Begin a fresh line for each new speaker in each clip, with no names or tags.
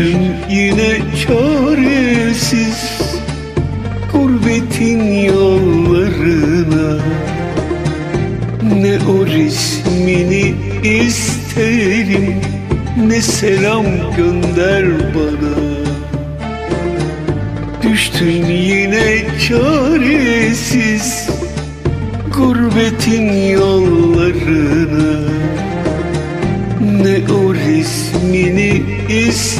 Düştüm yine çaresiz Gurbetin yollarına Ne o resmini isterim Ne selam gönder bana. Düştüm yine çaresiz Gurbetin yollarına. Ne o resmini isterim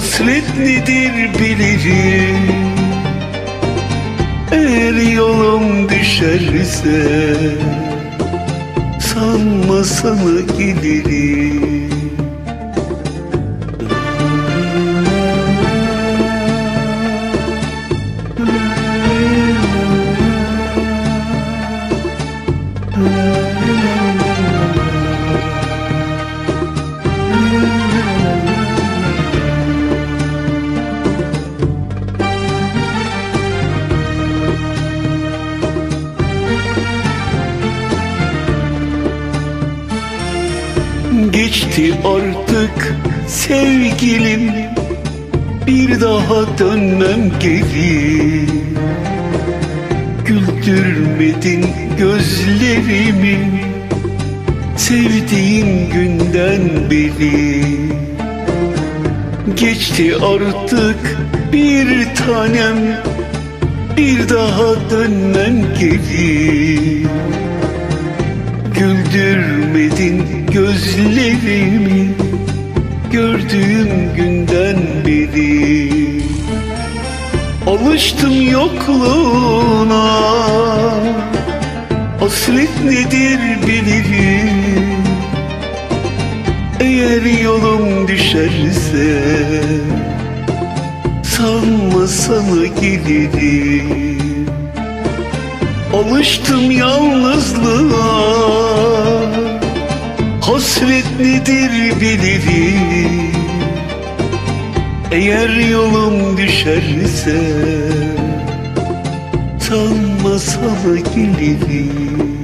Hasret nedir bilirim. Eğer yolum düşerse Sanmasana gelirim Geçti artık sevgilim. Bir daha dönmem geri. Güldürmedin gözlerimi Sevdiğim günden beri. Geçti artık bir tanem Bir daha dönmem geri. Güldürmedin gözlerimi Gördüğüm günden beri. Alıştım yokluğuna. Hasret nedir bilirim. Eğer yolum düşerse Sanma sana gelirim. Alıştım yalnızlığa Hasret nedir bilirim Eğer yolum düşerse Sanma sana gelirim